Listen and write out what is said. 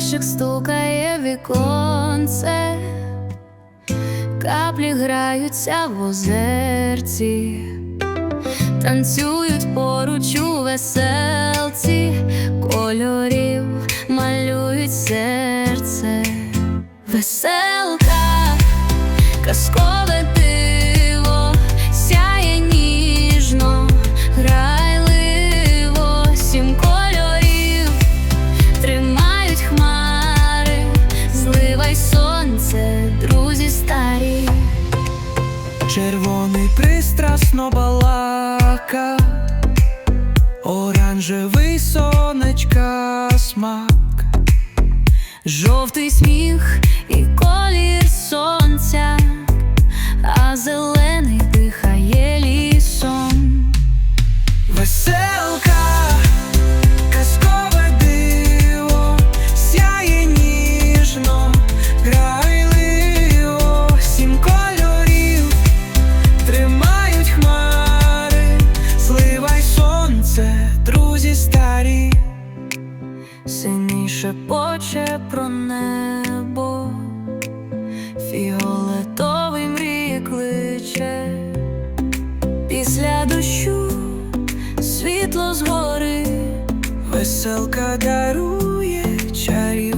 Дощик стукає віконце, каплі граються в озерці, танцюють поруч у веселці, кольорів малюють серце, веселка, Червоний пристрасно балака, оранжевий сонечка смак. Жовтий сміх і колір сонця, а зелений дихає лісом. Веселка, шепоче про небо, фіолетовий мрій кличе, після дощу світло згори, Веселка дарує чарівні